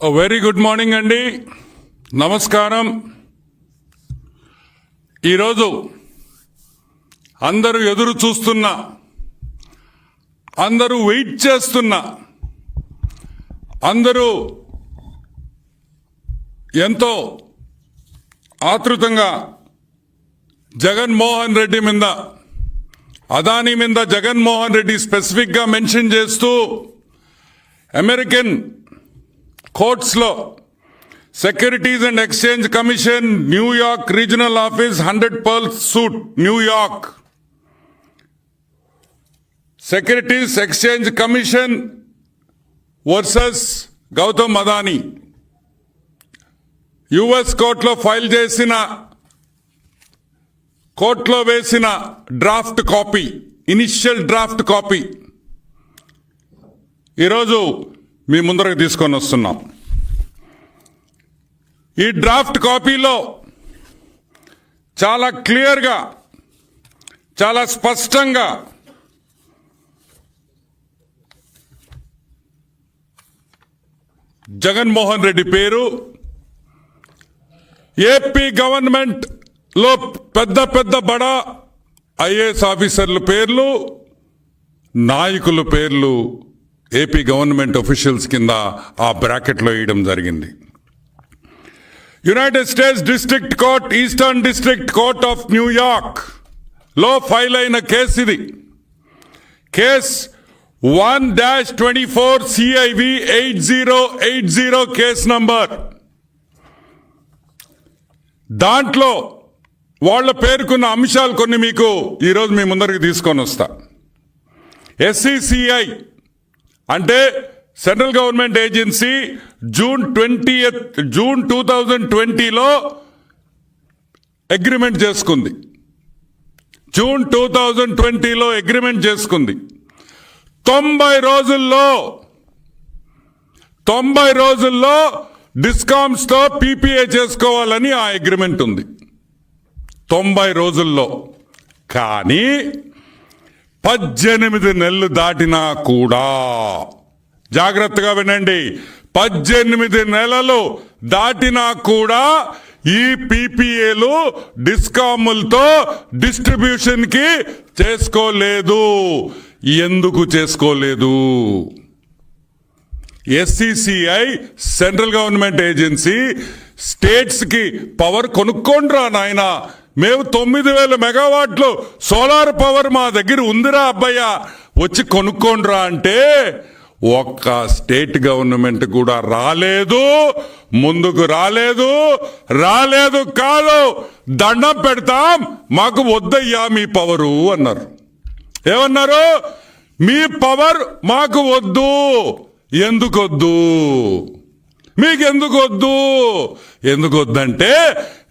Very good morning అండి నమస్కారం. ఈరోజు అందరూ ఎదురు చూస్తున్న అందరూ వెయిట్ చేస్తున్న అందరూ ఎంతో ఆతృతంగా జగన్మోహన్ రెడ్డి మీద అదానీ మీద జగన్మోహన్ రెడ్డి స్పెసిఫిక్గా మెన్షన్ చేస్తూ American కోర్ట్స్లో securities and exchange commission New York regional office hundred pearls suite New York securities exchange commission versus Gautam Adani. US కోర్టులో ఫైల్ చేసిన కోర్టులో వేసిన draft copy initial draft copy. ఈరోజు మీ ముందరకు తీసుకొని వస్తున్నాం. ఈ డ్రాఫ్ట్ కాపీలో చాలా క్లియర్గా చాలా స్పష్టంగా జగన్మోహన్ రెడ్డి పేరు ఏపీ గవర్నమెంట్లో పెద్ద పెద్ద బడా ఐఏఎస్ ఆఫీసర్ల పేర్లు నాయకుల పేర్లు ఏపీ గవర్నమెంట్ ఒఫీషియల్స్ కింద ఆ బ్రాకెట్లో వేయడం జరిగింది. United states district court eastern district court of న్యూయార్క్లో ఫైల్ అయిన కేసు ఇది. Case one dash twenty four CIV eight zero eight zero case number. దాంట్లో వాళ్ళ పేర్కొన్న అంశాలు కొన్ని మీకు ఈరోజు మీ ముందరికి తీసుకొని వస్తా. ఎస్సిసిఐ అంటే central government agency June twenty June two thousand ట్వంటీలో అగ్రిమెంట్ చేసుకుంది. జూన్ టూ థౌజండ్ ట్వంటీలో అగ్రిమెంట్ చేసుకుంది. తొంభై రోజుల్లో తొంభై రోజుల్లో డిస్కామ్స్తో పీపీఏ చేసుకోవాలని ఆ అగ్రిమెంట్ ఉంది. తొంభై రోజుల్లో. కానీ పద్దెనిమిది నెలలు దాటినా కూడా. జాగ్రత్తగా వినండి. పద్దెనిమిది నెలలు దాటినా కూడా ఈ పీపీఏలు డిస్కాములతో డిస్ట్రిబ్యూషన్కి చేసుకోలేదు. ఎందుకు చేసుకోలేదు? ఎస్సిసిఐ సెంట్రల్ గవర్నమెంట్ ఏజెన్సీ స్టేట్స్కి పవర్ కొనుక్కోండ్రా నాయనా. మేము తొమ్మిది వేల మెగావాట్లు సోలార్ పవర్ మా దగ్గర ఉందిరా అబ్బయ్య. వచ్చి కొనుక్కోండిరా అంటే ఒక్క స్టేట్ గవర్నమెంట్ కూడా రాలేదు ముందుకు రాలేదు రాలేదు కాదు. దండం పెడతాం మాకు వద్దయ్యా మీ పవరు అన్నారు. ఏమన్నారు? మీ పవర్ మాకు వద్దు. ఎందుకు వద్దు మీకు ఎందుకు వద్దు ఎందుకు వద్దంటే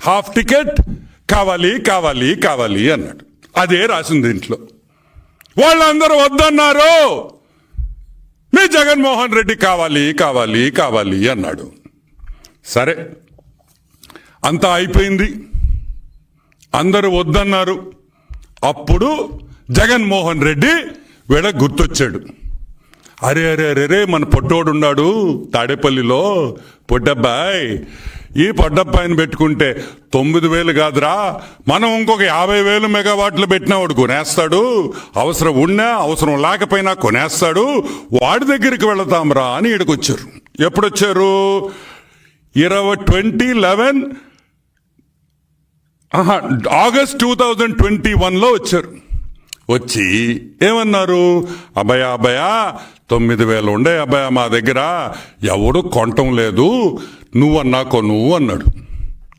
హాఫ్ టికెట్ కావాలి కావాలి కావాలి అన్నాడు. అదే రాసింది ఇంట్లో. వాళ్ళందరూ వద్దన్నారు. మీ జగన్మోహన్ రెడ్డి కావాలి కావాలి కావాలి అన్నాడు. సరే అంతా అయిపోయింది. అందరూ వద్దన్నారు. అప్పుడు జగన్మోహన్ రెడ్డి వీడ గుర్తొచ్చాడు. అరే అరే అరే మన పొట్టోడు ఉన్నాడు తాడేపల్లిలో. పొట్టబ్బాయ్ ఈ పొట్టబ్బాయిని పెట్టుకుంటే తొమ్మిది వేలు కాదురా. మనం ఇంకొక యాభై వేలు మెగావాట్లు పెట్టినా వాడు కొనేస్తాడు. అవసరం ఉన్నా అవసరం లేకపోయినా కొనేస్తాడు. వాడి దగ్గరికి వెళతాంరా అని ఇక్కడికొచ్చారు ఎప్పుడొచ్చారు? ఇరవై ట్వంటీ లెవెన్ ఆహా, ఆగస్ట్ టూ థౌజండ్ ట్వంటీ వన్లో వచ్చారు. వచ్చి ఏమన్నారు? అభయ అభయ తొమ్మిది వేలు ఉండే అభయ మా దగ్గర. ఎవడు కొనటం లేదు. నువ్వన్నా కొను అన్నాడు.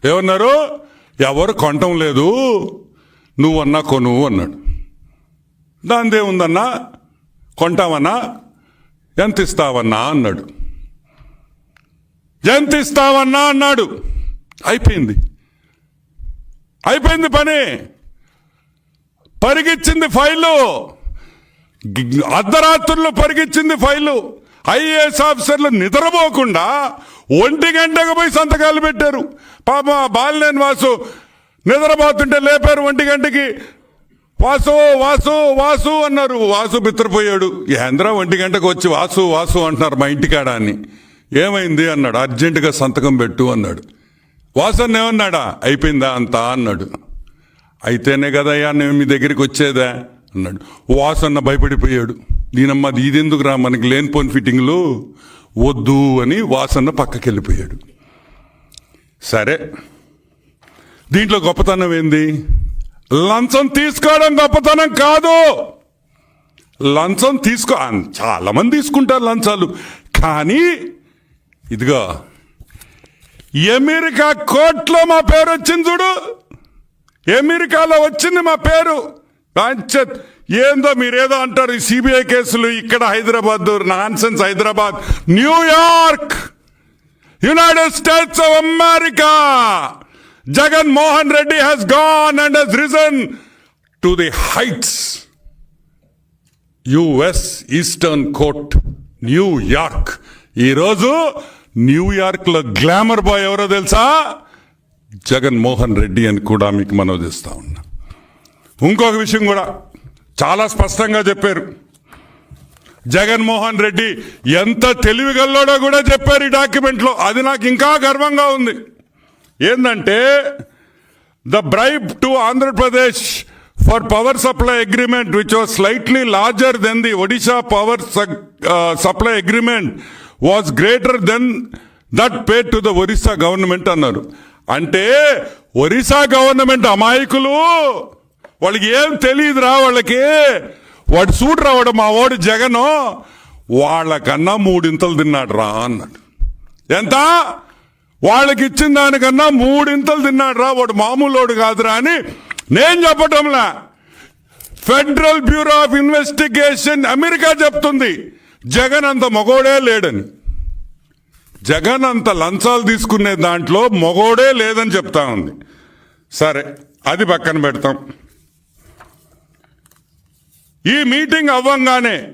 ఏమన్నారు? ఎవరు కొనటం లేదు. నువ్వన్నా కొను అన్నాడు. దానిదే ఉందన్నా? కొంటావన్నా? ఎంత ఇస్తావన్నా అన్నాడు. ఎంత ఇస్తావన్నా అన్నాడు. అయిపోయింది. అయిపోయింది పని. పరిగిచ్చింది ఫైలు. అర్ధరాత్రులు అర్ధరాత్రుల్లో పరిగిచ్చింది ఫైలు. ఐఏఎస్ ఆఫీసర్లు నిద్రపోకుండా ఒంటి గంటకు పోయి సంతకాలు పెట్టారు. పాప బాలినేని వాసు నిద్రపోతుంటే లేపారు ఒంటి గంటకి. వాసు వాసు వాసు అన్నారు. వాసు బిత్రపోయాడు. ఏంద్ర ఒంటి గంటకు వచ్చి వాసు వాసు అంటున్నారు మా ఇంటికాడ అని. ఏమైంది అన్నాడు. అర్జెంటుగా సంతకం పెట్టు అన్నాడు. వాసన్న ఏమన్నాడా? అయిపోయిందా అంతా అన్నాడు. అయితేనే కదయ్యా నేను మీ దగ్గరికి వచ్చేదా? అన్నాడు. వాసన్న భయపడిపోయాడు. దీనమ్మ ఇది ఎందుకు రా? మనకి లేనిపోని ఫిట్టింగ్లు వద్దు అని వాసన్న పక్కకి వెళ్ళిపోయాడు సరే దీంట్లో గొప్పతనం ఏంది? లంచం తీసుకోవడం గొప్పతనం కాదు. లంచం తీసుకో చాలామంది తీసుకుంటారు లంచాలు. కానీ ఇదిగో అమెరికా కోర్టులో మా పేరు వచ్చింది చూడు. అమెరికాలో వచ్చింది మా పేరు. పంచత్ ఏందో మీరేదో అంటారు ఈ సిబిఐ కేసులు ఇక్కడ Hyderabad nonsense Hyderabad New York united states of America. Jagan Mohan Reddy has gone and he's risen to the heights US eastern court New York ఈరోజు న్యూయార్క్లో గ్లామర్ బాయ్ ఎవరో తెలుసా? జగన్ మోహన్ రెడ్డి అని కూడా మీకు మనవి చేస్తా ఉన్నా. ఇంకొక విషయం కూడా చాలా స్పష్టంగా చెప్పారు. జగన్మోహన్ రెడ్డి ఎంత తెలివిగల్లోడో కూడా చెప్పారు ఈ డాక్యుమెంట్లో. అది నాకు ఇంకా గర్వంగా ఉంది. ఏంటంటే the bribe to Andhra Pradesh for power supply agreement which was slightly larger than the Odisha power supply agreement was greater than that pay to the Orissa government అన్నారు. అంటే ఒరిస్సా గవర్నమెంట్ అమాయకులు. వాళ్ళకి ఏం తెలియదురా వాళ్ళకి. వాడు సూట్ రావడం మా వాడు జగను. వాళ్ళకన్నా మూడింతలు తిన్నాడు రా అన్నాడు. ఎంత? వాళ్ళకి ఇచ్చిన దానికన్నా మూడింతలు తిన్నాడు రా వాడు మామూలోడు కాదురా అని నేను చెప్పటంలా. Federal bureau of investigation America చెప్తుంది. జగన్ అంత మగోడే లేడని. జగన్ అంత లంచాలు తీసుకునే దాంట్లో మొగోడే లేదని చెప్తా ఉంది. సరే అది పక్కన పెడతాం. ఈ మీటింగ్ అవ్వంగానే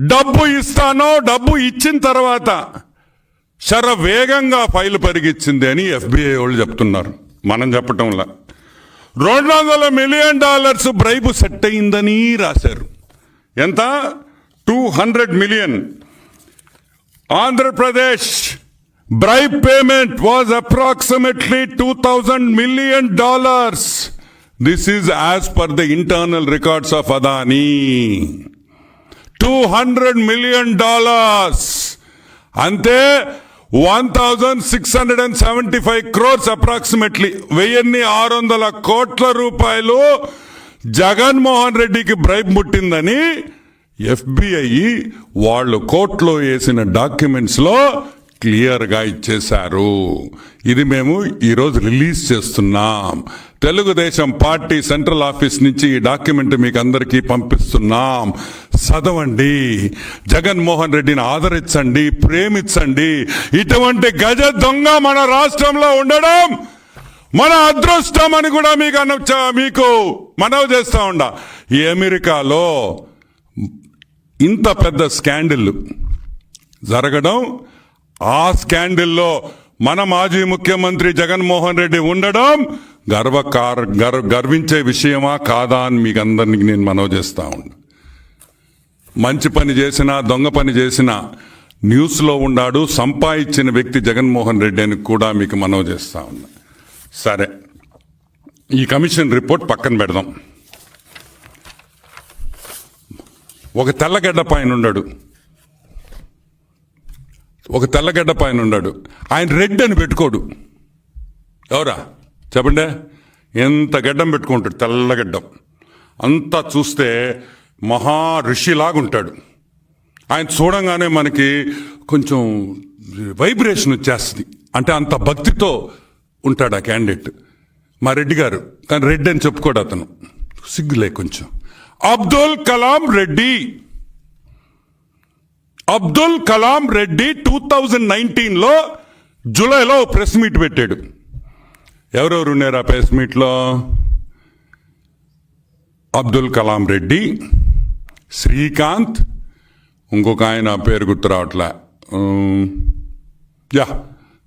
డబ్బు ఇస్తానో డబ్బు ఇచ్చిన తర్వాత శర వేగంగా ఫైల్ పరిగిచ్చింది అని ఎఫ్బిఐ వాళ్ళు చెప్తున్నారు. మనం చెప్పటంలా. రెండు వందల మిలియన్ డాలర్స్ బ్రైబు సెట్ అయిందని రాశారు. ఎంత? Two hundred million Andhra Pradesh bribe payment was approximately two thousand million Andhra Pradesh. బ్రై payment was approximately two thousand million dollars this is as per the internal records of Adani two hundred million dollars అంతే one thousand six hundred and seventy five crores approximately వెయ్యిన్ని ఆరు వందల కోట్ల రూపాయలు జగన్మోహన్ రెడ్డికి bribe ముట్టిందని FBI వాళ్ళు కోర్టులో వేసిన డాక్యుమెంట్స్లో క్లియర్గా ఇచ్చేశారు. ఇది మేము ఈరోజు రిలీజ్ చేస్తున్నాం. తెలుగుదేశం పార్టీ సెంట్రల్ ఆఫీస్ నుంచి ఈ డాక్యుమెంట్ మీకు అందరికీ పంపిస్తున్నాం. చదవండి. జగన్మోహన్ రెడ్డిని ఆదరించండి ప్రేమించండి. ఇటువంటి గజ దొంగ మన రాష్ట్రంలో ఉండడం మన అదృష్టం అని కూడా మీకు అన మీకు మనవి చేస్తా ఉండ. ఈ అమెరికాలో ఇంత పెద్ద స్కాండిల్ జరగడం ఆ స్కాండిల్లో మన మాజీ ముఖ్యమంత్రి జగన్మోహన్ రెడ్డి ఉండడం గర్వకార గర్ గర్వించే విషయమా కాదా అని మీకు అందరినీ నేను మనవి చేస్తా ఉన్నా. మంచి పని చేసినా దొంగ పని చేసినా న్యూస్లో ఉన్నాడు సంపాదించిన వ్యక్తి జగన్మోహన్ రెడ్డి అని కూడా మీకు మనవి చేస్తా ఉన్నా. సరే ఈ కమిషన్ రిపోర్ట్ పక్కన పెడదాం. ఒక తెల్లగడ్డ పైన ఉన్నాడు. ఒక తెల్లగడ్డ పైన ఉన్నాడు. ఆయన రెడ్ అని పెట్టుకోడు. ఎవరా? చెప్పండి. ఎంత గడ్డం పెట్టుకుంటాడు తెల్లగడ్డం. అంతా చూస్తే మహా ఋషిలాగుంటాడు. ఆయన చూడంగానే మనకి కొంచెం వైబ్రేషన్ వచ్చేస్తుంది. అంటే అంత భక్తితో ఉంటాడు ఆ క్యాండిడేట్. మా రెడ్డి గారు కానీ రెడ్డి అని చెప్పుకోడు అతను. సిగ్గులే కొంచెం. అబ్దుల్ కలాం రెడ్డి. అబ్దుల్ కలాం రెడ్డి టూ థౌజండ్ నైన్టీన్లో జూలైలో ప్రెస్ మీట్ పెట్టాడు. ఎవరెవరు ఉన్నారు ఆ ప్రెస్ మీట్లో? అబ్దుల్ కలాం రెడ్డి శ్రీకాంత్ ఇంకొక ఆయన పేరు గుర్తు రావట్లే. యా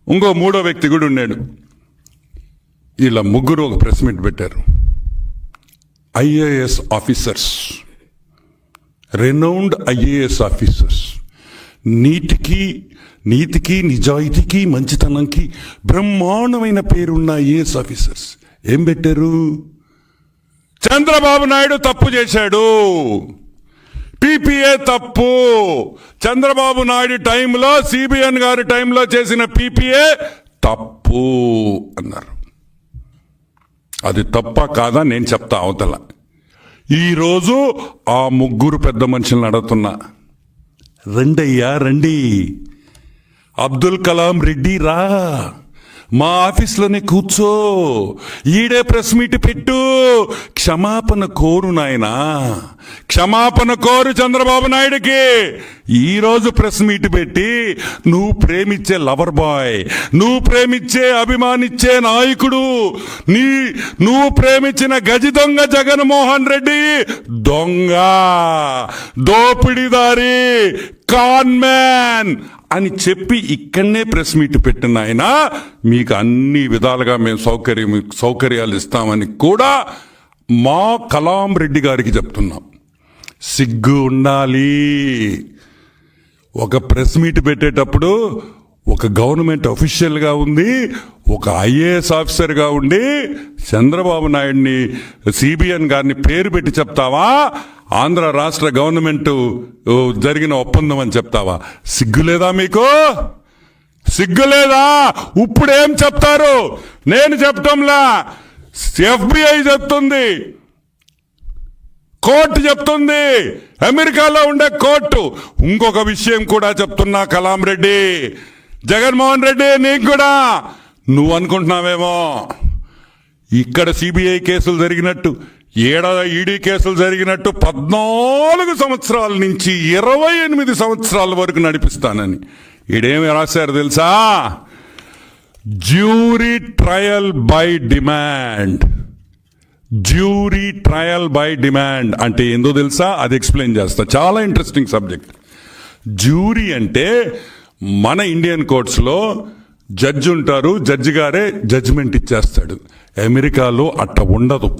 ఇంకో మూడో వ్యక్తి కూడా ఉన్నాడు. ఇలా ముగ్గురు ఒక ప్రెస్ మీట్ పెట్టారు. IAS officers. Renowned IAS officers. నీటికి నీతికి నిజాయితీకి మంచితనంకి బ్రహ్మాండమైన పేరున్న ఐఏఎస్ ఆఫీసర్స్. ఏం పెట్టారు? చంద్రబాబు నాయుడు తప్పు చేశాడు. పీపీఏ తప్పు. చంద్రబాబు నాయుడు టైంలో సిబిఎన్ గారి టైంలో చేసిన పీపీఏ తప్పు అన్నారు. అది తప్ప కాదా నేను చెప్తా అవతల. ఈరోజు ఆ ముగ్గురు పెద్ద మనుషులను అడుగుతున్నా రండయ్యా రండి. అబ్దుల్ కలాం రెడ్డి రా. మా ఆఫీస్లోనే కూర్చో. ఈడే ప్రెస్ మీట్ పెట్టు. క్షమాపణ కోరు నాయనా. క్షమాపణ కోరు చంద్రబాబు నాయుడికి. ఈరోజు ప్రెస్ మీట్ పెట్టి నువ్వు ప్రేమించే లవర్ బాయ్ నువ్వు ప్రేమించే అభిమానిచ్చే నాయకుడు నీ నువ్వు ప్రేమించిన గజి దొంగ జగన్మోహన్ రెడ్డి దొంగ. దోపిడిదారి కాన్ మ్యాన్. అని చెప్పి ఇక్కడనే ప్రెస్ మీట్ పెట్టిన ఆయన మీకు అన్ని విధాలుగా మేము సౌకర్యం సౌకర్యాలు ఇస్తామని కూడా మా కలాం రెడ్డి గారికి చెప్తున్నాం. సిగ్గు ఉండాలి. ఒక ప్రెస్ మీట్ పెట్టేటప్పుడు ఒక గవర్నమెంట్ అఫీషియల్గా ఉంది ఒక ఐఏఎస్ ఆఫీసర్గా ఉండి చంద్రబాబు నాయుడిని సిబిఎన్ గారిని పేరు పెట్టి చెప్తావా? ఆంధ్ర రాష్ట్ర గవర్నమెంట్ జరిగిన ఒప్పందం అని చెప్తావా? సిగ్గులేదా మీకు? సిగ్గులేదా? ఇప్పుడేం చెప్తారు? నేను చెప్పటంలా. ఎఫ్బిఐ చెప్తుంది. కోర్టు చెప్తుంది. అమెరికాలో ఉండే కోర్టు. ఇంకొక విషయం కూడా చెప్తున్నా కలాం రెడ్డి. జగన్మోహన్ రెడ్డి నీకు కూడా. నువ్వు అనుకుంటున్నావేమో ఇక్కడ సిబిఐ కేసులు జరిగినట్టు. ఏడాది ఈడీ కేసులు జరిగినట్టు పద్నాలుగు సంవత్సరాల నుంచి ఇరవై ఎనిమిది సంవత్సరాల వరకు నడిపిస్తానని. ఈడేమి రాశారు తెలుసా? Jury trial by demand. Jury trial by demand అంటే ఏందో తెలుసా? అది ఎక్స్ప్లెయిన్ చేస్తా. చాలా ఇంట్రెస్టింగ్ సబ్జెక్ట్. జ్యూరీ అంటే మన ఇండియన్ కోర్ట్స్లో జడ్జి ఉంటారు జడ్జి గారే జడ్జిమెంట్ ఇచ్చేస్తాడు. అమెరికాలో అట్ట ఉండదు.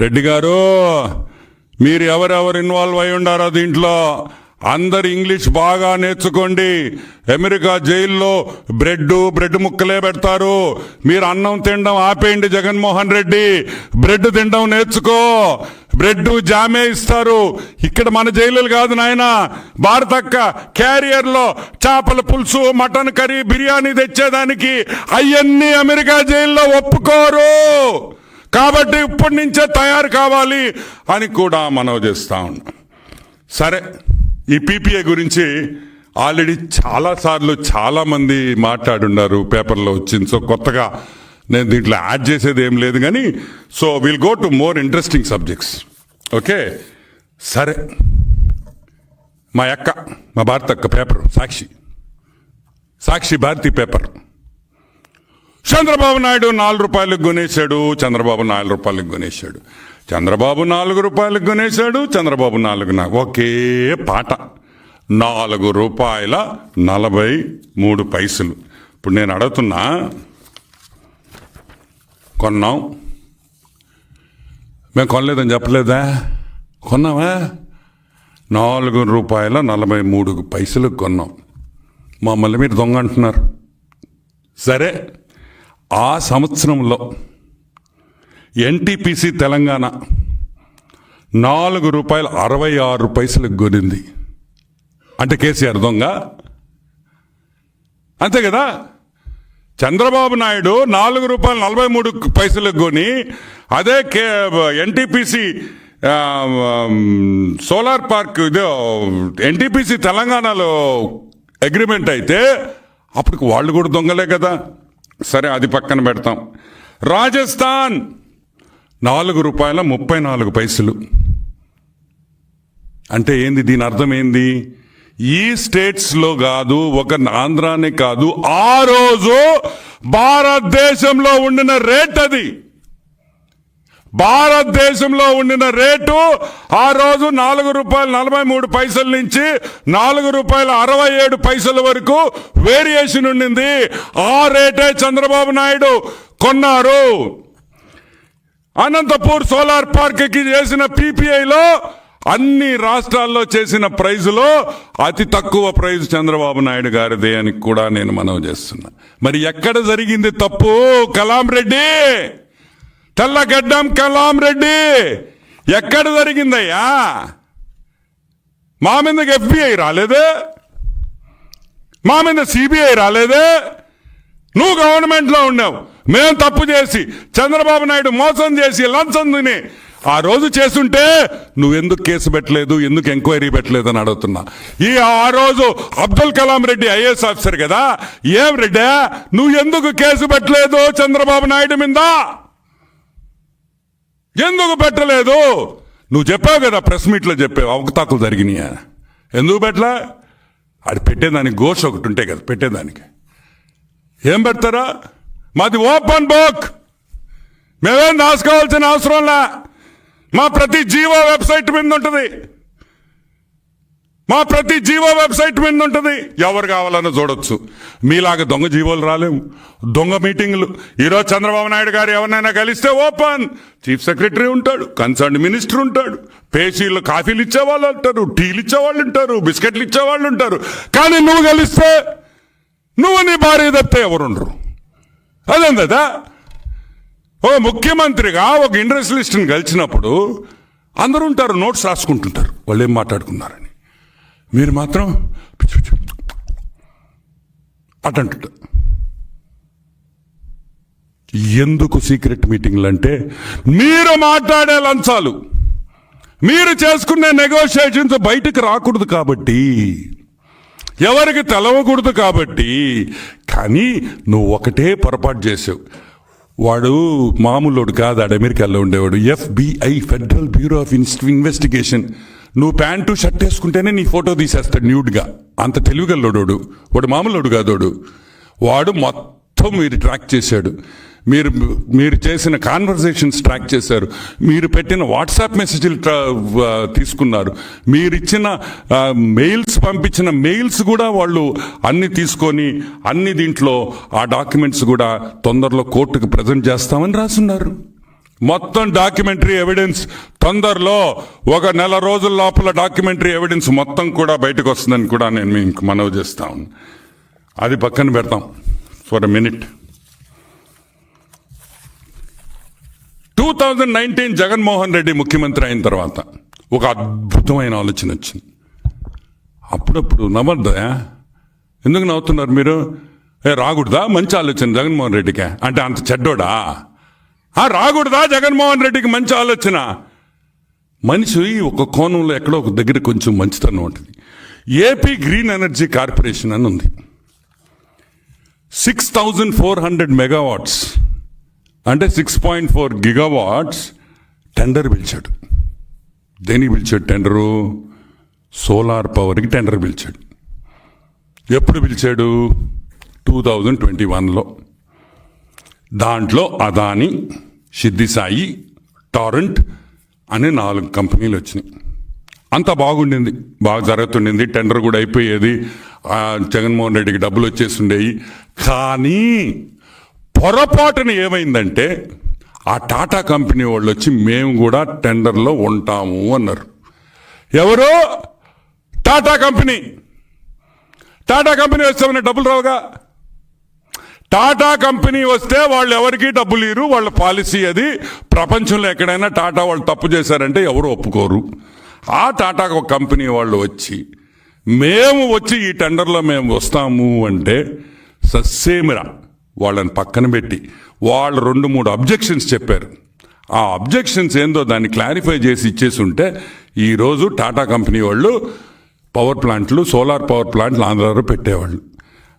రెడ్డి గారు మీరు ఎవరెవరు ఇన్వాల్వ్ అయి ఉండారో దీంట్లో? అందరు ఇంగ్లీష్ బాగా నేర్చుకోండి. అమెరికా జైల్లో బ్రెడ్ బ్రెడ్ ముక్కలే పెడతారు. మీరు అన్నం తినడం ఆపేయండి జగన్మోహన్ రెడ్డి. బ్రెడ్ తినడం నేర్చుకో. బ్రెడ్ జామే ఇస్తారు. ఇక్కడ మన జైలులు కాదు నాయన. భారతక్క క్యారియర్లో చేపల పులుసు మటన్ కర్రీ బిర్యానీ తెచ్చేదానికి అవన్నీ అమెరికా జైల్లో ఒప్పుకోరు. కాబట్టి ఇప్పటి నుంచే తయారు కావాలి అని కూడా మనవి చేస్తా ఉన్నాం. సరే ఈ పీపీఏ గురించి ఆల్రెడీ చాలా సార్లు మాట్లాడున్నారు పేపర్లో వచ్చింది. సో కొత్తగా నేను దీంట్లో యాడ్ చేసేది ఏం లేదు కానీ so will go to more interesting subjects okay సరే. మా అక్క మా భారత అక్క పేపర్ సాక్షి. సాక్షి భారతి పేపర్. చంద్రబాబు నాయుడు నాలుగు రూపాయలకు కొనేశాడు చంద్రబాబు నాలుగు రూపాయలకు కొనేశాడు. చంద్రబాబు నాలుగు రూపాయలకు కొనేశాడు చంద్రబాబు నాలుగు నా- ఒకే పాట. నాలుగు రూపాయల నలభై మూడు పైసలు. ఇప్పుడు నేను అడుగుతున్నా కొన్నాం. మేము కొనలేదని చెప్పలేదా? కొన్నావా? నాలుగు రూపాయల నలభై మూడు పైసలు కొన్నాం. మమ్మల్ని మీరు దొంగ అంటున్నారు. సరే. ఆ సంవత్సరంలో ఎన్టీపీసీ తెలంగాణ నాలుగు రూపాయల అరవై ఆరు పైసలకు కొనింది. అంటే కేసీఆర్ దొంగ? అంతే కదా? చంద్రబాబు నాయుడు నాలుగు రూపాయలు నలభై మూడు పైసలకు కొని అదే కే ఎన్టీపీసీ సోలార్ పార్క్ ఇదే ఎన్టీపీసీ తెలంగాణలో అగ్రిమెంట్ అయితే అప్పటికి వాళ్ళు కూడా దొంగలే కదా. సరే అది పక్కన పెడతాం. రాజస్థాన్! నాలుగు రూపాయల ముప్పై నాలుగు పైసలు. అంటే ఏంది దీని అర్థం ఏంది? ఈ స్టేట్స్లో కాదు ఒక ఆంధ్రానే కాదు ఆ రోజు భారతదేశంలో ఉండిన రేట్ అది. భారతదేశంలో ఉండిన రేటు ఆ రోజు నాలుగు రూపాయల నలభై మూడు పైసల నుంచి నాలుగు రూపాయల అరవై ఏడు పైసల వరకు వేరియేషన్ ఉండింది. ఆ రేటే చంద్రబాబు నాయుడు కొన్నారు. అనంతపూర్ సోలార్ పార్క్కి చేసిన పీపీఐలో అన్ని రాష్ట్రాల్లో చేసిన ప్రైజులో అతి తక్కువ ప్రైజ్ చంద్రబాబు నాయుడు గారిదే అని కూడా నేను మనవి చేస్తున్నా. మరి ఎక్కడ జరిగింది తప్పు కలాం రెడ్డి? తెల్లగడ్డం కలాం రెడ్డి. ఎక్కడ జరిగిందయ్యా? మా మీదకి ఎఫ్బిఐ రాలేదు? మా మీద సిబిఐ రాలేదు? నువ్వు గవర్నమెంట్లో ఉన్నావు. మేము తప్పు చేసి చంద్రబాబు నాయుడు మోసం చేసి లంచం తిని ఆ రోజు చేస్తుంటే నువ్వెందుకు కేసు పెట్టలేదు ఎందుకు ఎంక్వైరీ పెట్టలేదు అని అడుగుతున్నా. ఈ ఆ రోజు అబ్దుల్ కలాం రెడ్డి ఐఏఎస్ ఆఫీసర్ కదా. ఏం రెడ్డి? నువ్వు ఎందుకు కేసు పెట్టలేదు చంద్రబాబు నాయుడు మీద? ఎందుకు పెట్టలేదు? నువ్వు చెప్పావు కదా ప్రెస్ మీట్లో చెప్పావు అవకతాకులు జరిగినాయా? ఎందుకు పెట్టలే? అది పెట్టేదానికి ఘోష ఒకటి ఉంటే కదా పెట్టేదానికి. ఏం పెడతారా? మాది ఓపెన్ బుక్. మేమేం రాసుకోవాల్సిన అవసరంలా మా ప్రతి జీవో వెబ్సైట్ మీద ఉంటుంది. మా ప్రతి జీవో వెబ్సైట్ మీద ఉంటుంది. ఎవరు కావాలన్నా చూడొచ్చు. మీలాగా దొంగ జీవోలు రాలేము. దొంగ మీటింగ్లు. ఈరోజు చంద్రబాబు నాయుడు గారు ఎవరినైనా కలిస్తే ఓపెన్. చీఫ్ సెక్రటరీ ఉంటాడు కన్సర్న్ మినిస్టర్ ఉంటాడు. పేషీలు కాఫీలు ఇచ్చేవాళ్ళు ఉంటారు టీలు ఇచ్చేవాళ్ళు ఉంటారు బిస్కెట్లు ఇచ్చేవాళ్ళు ఉంటారు. కానీ నువ్వు కలిస్తే నువ్వు నీ భార్య తప్పితే ఎవరుండరు? అదేందా ఓ ముఖ్యమంత్రిగా ఒక ఇండస్ట్రియలిస్ట్ని కలిసినప్పుడు అందరూ ఉంటారు నోట్స్ రాసుకుంటుంటారు. వాళ్ళు ఏం మాట్లాడుకున్నారని. మీరు మాత్రం పిచ్చి పిచ్చి ఎందుకు సీక్రెట్ మీటింగ్లు అంటే మీరు మాట్లాడే లంచాలు మీరు చేసుకునే నెగోషియేషన్స్ బయటకు రాకూడదు కాబట్టి ఎవరికి తెలవకూడదు కాబట్టి కానీ నువ్వు ఒకటే పొరపాటు చేసావు. వాడు మామూలుడు కాదు ఆడు అమెరికాలో ఉండేవాడు FBI federal bureau of investigation. నువ్వు ప్యాంటు షర్ట్ వేసుకుంటేనే నీ ఫోటో తీసేస్తాడు న్యూడ్గా. అంత తెలివిగల్లోడు వాడు మామూలుడు కాదోడు. వాడు మొత్తం మీరు ట్రాక్ చేశాడు. మీరు మీరు చేసిన కాన్వర్జేషన్స్ ట్రాక్ చేశారు. మీరు పెట్టిన వాట్సాప్ మెసేజ్లు ట్రా- తీసుకున్నారు. మీరు ఇచ్చిన మెయిల్స్ పంపించిన మెయిల్స్ కూడా వాళ్ళు అన్ని తీసుకొని అన్ని దీంట్లో ఆ డాక్యుమెంట్స్ కూడా తొందరలో కోర్టుకు ప్రజెంట్ చేస్తామని రాసున్నారు. మొత్తం డాక్యుమెంటరీ ఎవిడెన్స్ తొందరలో ఒక నెల రోజుల లోపల డాక్యుమెంటరీ ఎవిడెన్స్ మొత్తం కూడా బయటకు వస్తుందని కూడా నేను మీకు మనవి చేస్తాను అది పక్కన పెడతాం. For a minute two thousand nineteen Jaganmohan Reddy ముఖ్యమంత్రి అయిన తర్వాత ఒక అద్భుతమైన ఆలోచన వచ్చింది. అప్పుడప్పుడు నవ్వద్దా? ఎందుకు నవ్వుతున్నారు మీరు? ఏ రాకూడదా? మంచి ఆలోచన జగన్మోహన్ రెడ్డికి. అంటే అంత చెడ్డోడా? రాకూడదా జగన్మోహన్ రెడ్డికి మంచి ఆలోచన? మనిషి ఒక కోణంలో ఎక్కడో ఒక దగ్గర కొంచెం మంచితనం ఉంటుంది. ఏపీ గ్రీన్ ఎనర్జీ కార్పొరేషన్ అని ఉంది. Six thousand four hundred megawatts అంటే six point four gigawatts tender పిలిచాడు. దేనికి పిలిచాడు టెండరు సోలార్ పవర్కి టెండర్ పిలిచాడు. ఎప్పుడు పిలిచాడు? టూ థౌజండ్ ట్వంటీ వన్లో దాంట్లో అదాని సిద్ధిసాయి టారెంట్ అనే నాలుగు కంపెనీలు వచ్చినాయి. అంత బాగుండింది. బాగా జరుగుతుండింది. టెండర్ కూడా అయిపోయేది. జగన్మోహన్ రెడ్డికి డబ్బులు వచ్చేస్తుండేవి కానీ పొరపాటున ఏమైందంటే ఆ టాటా కంపెనీ వాళ్ళు వచ్చి మేము కూడా టెండర్లో ఉంటాము అన్నారు. ఎవరు? టాటా కంపెనీ. టాటా కంపెనీ వచ్చామని డబ్బులు రావుగా? టాటా కంపెనీ వస్తే వాళ్ళు ఎవరికి డబ్బులు ఇరు వాళ్ళ పాలసీ అది. ప్రపంచంలో ఎక్కడైనా టాటా వాళ్ళు తప్పు చేశారంటే ఎవరు ఒప్పుకోరు. ఆ టాటా కంపెనీ వాళ్ళు వచ్చి మేము వచ్చి ఈ టెండర్లో మేము వస్తాము అంటే సస్సేమిరా వాళ్ళని పక్కన పెట్టి వాళ్ళు రెండు మూడు అబ్జెక్షన్స్ చెప్పారు. ఆ అబ్జెక్షన్స్ ఏందో దాన్ని క్లారిఫై చేసి ఇచ్చేసి ఉంటే ఈరోజు టాటా కంపెనీ వాళ్ళు పవర్ ప్లాంట్లు సోలార్ పవర్ ప్లాంట్లు ఆంధ్రాలో పెట్టేవాళ్ళు.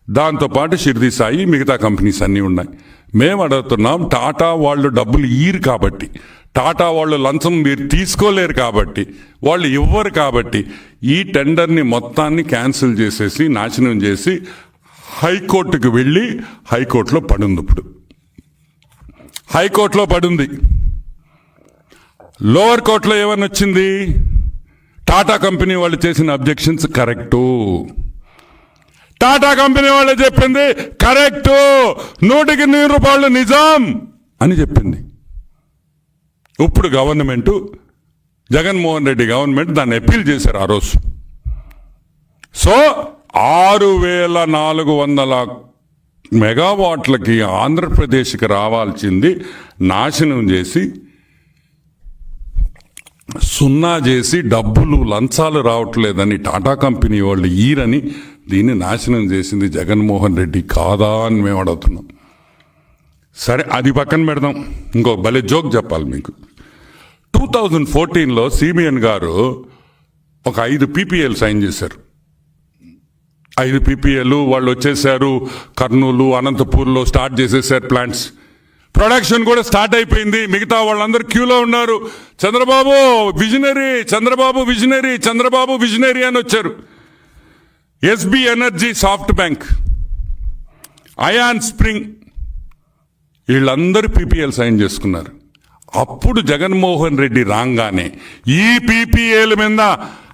దాంతోపాటు షిర్ది సాయి మిగతా కంపెనీస్ అన్నీ ఉన్నాయి. మేము అడుగుతున్నాం టాటా వాళ్ళు డబ్బులు ఇయ్యరు కాబట్టి టాటా వాళ్ళు లంచం మీరు తీసుకోలేరు కాబట్టి వాళ్ళు ఇవ్వరు కాబట్టి ఈ టెండర్ని మొత్తాన్ని క్యాన్సిల్ చేసేసి నాశనం చేసి హైకోర్టుకు వెళ్ళి హైకోర్టులో పడింది ఇప్పుడు. హైకోర్టులో పడింది. లోవర్ కోర్టులో ఏమని వచ్చింది? టాటా కంపెనీ వాళ్ళు చేసిన అబ్జెక్షన్స్ కరెక్టు. టాటా కంపెనీ వాళ్ళు చెప్పింది కరెక్టు. నూటికి నూరు రూపాయలు నిజాం అని చెప్పింది. ఇప్పుడు గవర్నమెంట్ జగన్మోహన్ రెడ్డి గవర్నమెంట్ దాన్ని అప్పీల్ చేశారు ఆ రోజు. సో ఆరు వేల నాలుగు వందల మెగావాట్లకి ఆంధ్రప్రదేశ్కి రావాల్సింది నాశనం చేసి సున్నా చేసి డబ్బులు లంచాలు రావట్లేదని టాటా కంపెనీ వాళ్ళు ఈరని దీన్ని నాశనం చేసింది జగన్మోహన్ రెడ్డి కాదా అని మేము అడుగుతున్నాం. సరే అది పక్కన పెడదాం. ఇంకో భలే జోక్ చెప్పాలి మీకు. టూ థౌజండ్ ఫోర్టీన్లో సిబిఎన్ గారు ఒక ఐదు పీపీఎల్ సైన్ చేశారు. ఐదు పీపీఎల్ వాళ్ళు వచ్చేసారు కర్నూలు అనంతపూర్లో స్టార్ట్ చేసేసారు ప్లాంట్స్. ప్రొడక్షన్ కూడా స్టార్ట్ అయిపోయింది. మిగతా వాళ్ళందరూ క్యూలో ఉన్నారు. Chandrababu visionary Chandrababu visionary Chandrababu visionary అని వచ్చారు. SB energy soft bank ion spring వీళ్ళందరూ పీపీఎల్ సైన్ చేసుకున్నారు. అప్పుడు జగన్మోహన్ రెడ్డి రాగానే ఈ పీపీఎల్ మీద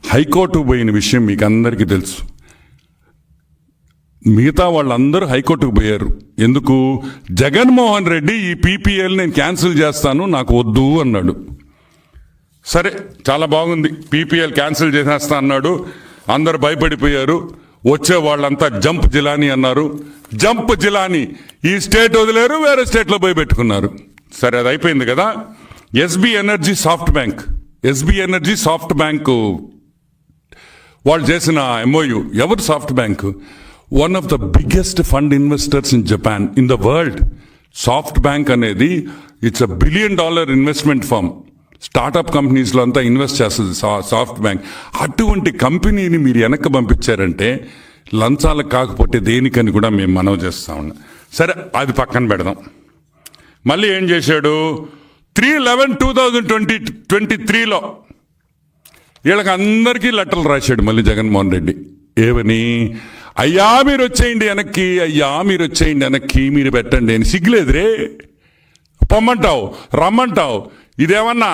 హైకోర్టు పోయిన విషయం మీకు అందరికీ తెలుసు. మిగతా వాళ్ళందరూ హైకోర్టుకు పోయారు. ఎందుకు? జగన్మోహన్ రెడ్డి ఈ పీపీఎల్ నేను క్యాన్సిల్ చేస్తాను నాకు వద్దు అన్నాడు. సరే చాలా బాగుంది. పీపీఎల్ క్యాన్సిల్ చేసేస్తా అన్నాడు. అందరు భయపడిపోయారు. వచ్చే వాళ్ళంతా జంప్ జిలానీ అన్నారు. జంప్ జిలానీ ఈ స్టేట్ వదిలేరు వేరే స్టేట్లో పోయి పెట్టుకున్నారు. సరే అది అయిపోయింది కదా. SB energy SoftBank. SB energy SoftBank. వాళ్ళు చేసిన ఎంఓయు ఎవరు SoftBank? One of the biggest fund investors in Japan in the world SoftBank అనేది it's a billion dollar investment firm startup కంపెనీస్లో అంతా ఇన్వెస్ట్ చేస్తుంది సా- సాఫ్ట్ బ్యాంక్. అటువంటి కంపెనీని మీరు వెనక్కి పంపించారంటే లంచాలకు కాకపోతే దేనికని కూడా మేము మనవి చేస్తా ఉన్నాం. సరే అది పక్కన పెడదాం. మళ్ళీ ఏం చేశాడు? Three eleven two thousand twenty twenty త్రీలో వీళ్ళకి అందరికీ లెటర్లు రాశాడు మళ్ళీ జగన్మోహన్ రెడ్డి. ఏమని? అయ్యా మీరు వచ్చేయండి వెనక్కి అయ్యా మీరు వచ్చేయండి వెనక్కి మీరు పెట్టండి అని. సిగ్గులేదురే. పొమ్మంటావు రమ్మంటావు. ఇదేమన్నా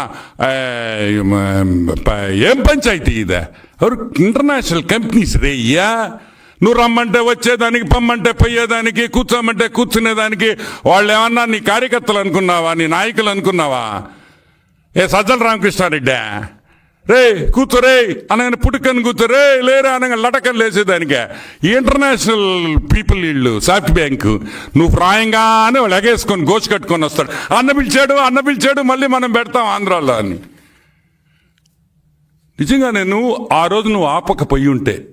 ఏం పంచాయతీ ఇదే? ఎవరు ఇంటర్నేషనల్ కంపెనీస్ రే అయ్యా నువ్వు రమ్మంటే వచ్చేదానికి పమ్మంటే పోయేదానికి కూర్చోమంటే కూర్చునేదానికి వాళ్ళు ఏమన్నా నీ కార్యకర్తలు అనుకున్నావా నీ నాయకులు అనుకున్నావా? ఏ సజ్జల రామకృష్ణారెడ్డి? రే కూతురే అనగానే పుట్టుకని కూతురే లేరా అనగా లటకని లేచేదానికే ఇంటర్నేషనల్ పీపుల్ వీళ్ళు సాఫ్ట్ బ్యాంక్. నువ్వు ప్రాయంగానే వాళ్ళు ఎగేసుకొని గోచి కట్టుకొని వస్తాడు. అన్న పిలిచాడు అన్న పిలిచాడు మళ్ళీ మనం పెడతాం ఆంధ్రాలో అని. నిజంగా నేను ఆ రోజు నువ్వు ఆపకపోయి ఉంటే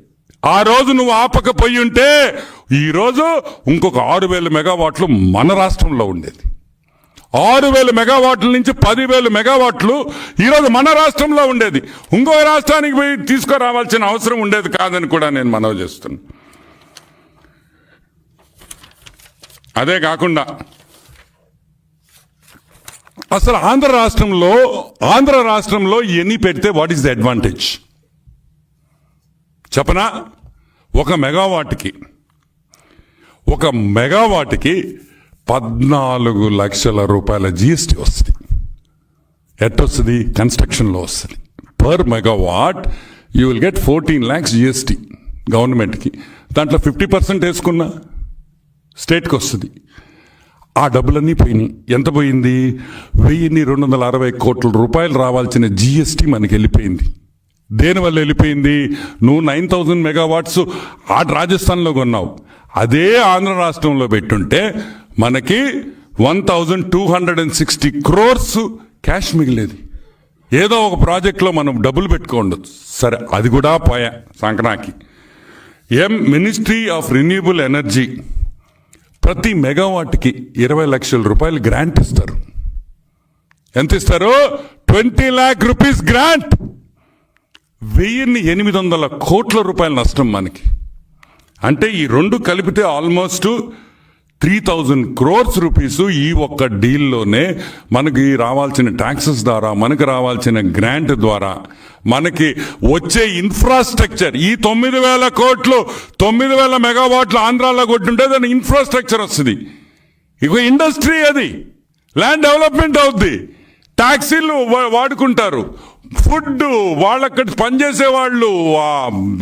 ఆ రోజు నువ్వు ఆపకపోయి ఉంటే ఈరోజు ఇంకొక ఆరు వేల మెగావాట్లు మన రాష్ట్రంలో ఉండేది. ఆరు వేల మెగావాట్ల నుంచి పదివేలు మెగావాట్లు ఈరోజు మన రాష్ట్రంలో ఉండేది. ఇంకో రాష్ట్రానికి పోయి తీసుకురావాల్సిన అవసరం ఉండేది కాదని కూడా నేను మనవి చేస్తున్నా. అదే కాకుండా అసలు ఆంధ్ర రాష్ట్రంలో ఆంధ్ర రాష్ట్రంలో ఎన్ని పెడితే వాట్ ఈస్ ద అడ్వాంటేజ్? చెప్పనా? ఒక మెగావాట్కి ఒక మెగావాట్కి పద్నాలుగు లక్షల రూపాయల జిఎస్టీ వస్తుంది. ఎట్టొస్తుంది కన్స్ట్రక్షన్లో వస్తుంది. Per megawatt you will get fourteen lakhs GST గవర్నమెంట్కి. దాంట్లో ఫిఫ్టీ పర్సెంట్ వేసుకున్నా స్టేట్కి వస్తుంది. ఆ డబ్బులన్నీ పోయినాయి. ఎంత పోయింది? వెయ్యిన్ని రెండు వందల అరవై కోట్ల రూపాయలు రావాల్సిన జిఎస్టీ మనకి వెళ్ళిపోయింది దేనివల్ల వెళ్ళిపోయింది? నువ్వు నైన్ థౌజండ్ మెగావాట్స్ ఆ రాజస్థాన్లో కొన్నావు. అదే ఆంధ్ర రాష్ట్రంలో పెట్టుంటే మనకి one thousand two hundred and sixty crores cash మిగిలేది. ఏదో ఒక ప్రాజెక్ట్లో మనం డబ్బులు పెట్టుకోండొచ్చు సరే అది కూడా పోయా Sankranti M ministry of renewable energy ప్రతి మెగావాట్కి ఇరవై లక్షల రూపాయలు గ్రాంట్ ఇస్తారు. ఎంత ఇస్తారు? Twenty lakh rupees grant. వెయ్యిన్ని ఎనిమిది వందల కోట్ల రూపాయల నష్టం మనకి. అంటే ఈ రెండు కలిపితే almost three thousand crores rupees ఈ ఒక్క డీల్లోనే మనకి రావాల్సిన ట్యాక్సెస్ ద్వారా మనకి రావాల్సిన గ్రాంట్ ద్వారా మనకి వచ్చే ఇన్ఫ్రాస్ట్రక్చర్ ఈ తొమ్మిది వేల కోట్లు తొమ్మిది వేల మెగావాట్లు ఆంధ్రాలో కొట్టుంటే దాని ఇన్ఫ్రాస్ట్రక్చర్ వస్తుంది. ఇక ఇండస్ట్రీ అది ల్యాండ్ డెవలప్మెంట్ అవుద్ది. ట్యాక్సీలు వా- వాడుకుంటారు. ఫుడ్ వాళ్ళక్కడ పనిచేసే వాళ్ళు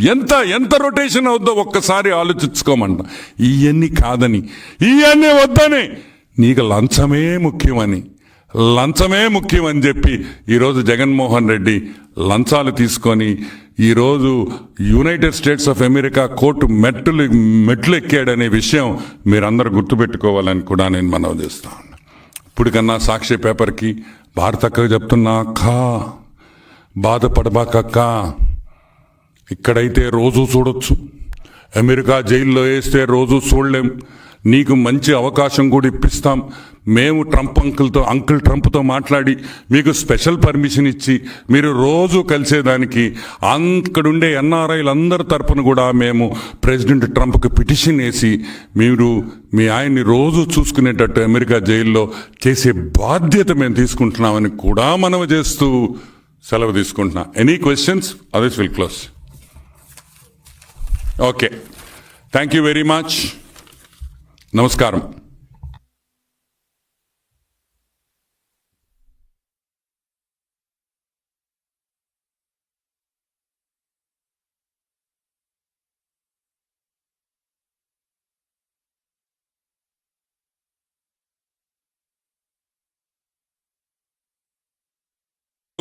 ఎంత ఎంత రొటేషన్ అవుద్దో ఒక్కసారి ఆలోచించుకోమంట ఇవన్నీ కాదని ఇవన్నీ వద్దని. నీకు లంచమే ముఖ్యమని లంచమే ముఖ్యమని చెప్పి ఈరోజు జగన్మోహన్ రెడ్డి లంచాలు తీసుకొని ఈరోజు united states of America court మెట్లు మెట్లు ఎక్కాడనే విషయం మీరందరూ గుర్తుపెట్టుకోవాలని కూడా నేను మనవి చేస్తా ఉన్నా. ఇప్పుడు కన్నా సాక్షి పేపర్కి భారతక్క చెప్తున్నా అక్క బాధపడబాకక్క ఇక్కడైతే రోజు చూడొచ్చు. అమెరికా జైల్లో వేస్తే రోజు చూడలేం. నీకు మంచి అవకాశం కూడా ఇప్పిస్తాం. మేము ట్రంప్ అంకుల్తో అంకుల్ ట్రంప్తో మాట్లాడి మీకు స్పెషల్ పర్మిషన్ ఇచ్చి మీరు రోజు కలిసేదానికి అక్కడుండే ఎన్ఆర్ఐలందరి తరపున కూడా మేము ప్రెసిడెంట్ ట్రంప్కి పిటిషన్ వేసి మీరు మీ ఆయన్ని రోజు చూసుకునేటట్టు అమెరికా జైల్లో చేసే బాధ్యత మేము తీసుకుంటున్నామని కూడా మనవి చేస్తూ సెలవు తీసుకుంటున్నా. Any questions others will close okay thank you very much నమస్కారం.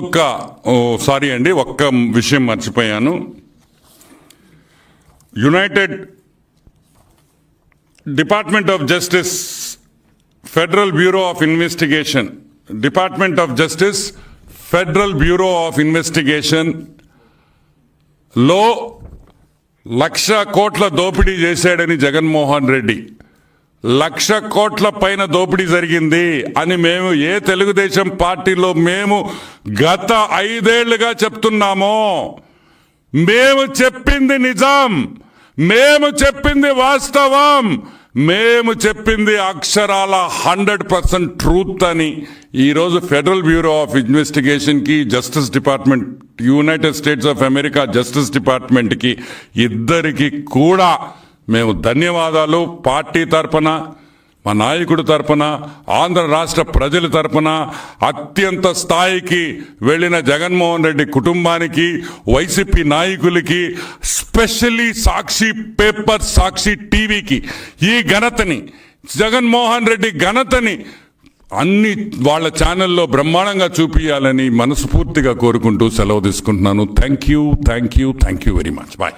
ఒక్క ఓ సారీ అండి ఒక్క విషయం మర్చిపోయాను. United department of justice federal bureau of investigation. Department of justice federal bureau of investigation. లో లక్ష కోట్ల దోపిడీ చేశాడని జగన్మోహన్ రెడ్డి. లక్ష కోట్ల పైన దోపిడీ జరిగింది అని మేము ఏ తెలుగుదేశం పార్టీలో మేము గత ఐదేళ్ళుగా చెప్తున్నామో మేము చెప్పింది నిజం మేము చెప్పింది వాస్తవం మేము చెప్పింది అక్షరాల హండ్రెడ్ పర్సెంట్ ట్రూత్ అని ఈరోజు federal bureau of ఇన్వెస్టిగేషన్కి justice department united states of America justice డిపార్ట్మెంట్కి ఇద్దరికి కూడా మేము ధన్యవాదాలు పార్టీ తరపున మా నాయకుడి తరపున ఆంధ్ర రాష్ట్ర ప్రజల తరపున అత్యంత స్థాయికి వెళ్ళిన జగన్మోహన్ రెడ్డి కుటుంబానికి వైసీపీ నాయకులకి స్పెషల్లీ సాక్షి పేపర్ సాక్షి టీవీకి ఈ ఘనతని జగన్మోహన్ రెడ్డి ఘనతని అన్ని వాళ్ళ ఛానల్లో బ్రహ్మాండంగా చూపించాలని మనస్ఫూర్తిగా కోరుకుంటూ సెలవు తీసుకుంటున్నాను. Thank you thank you thank you very much bye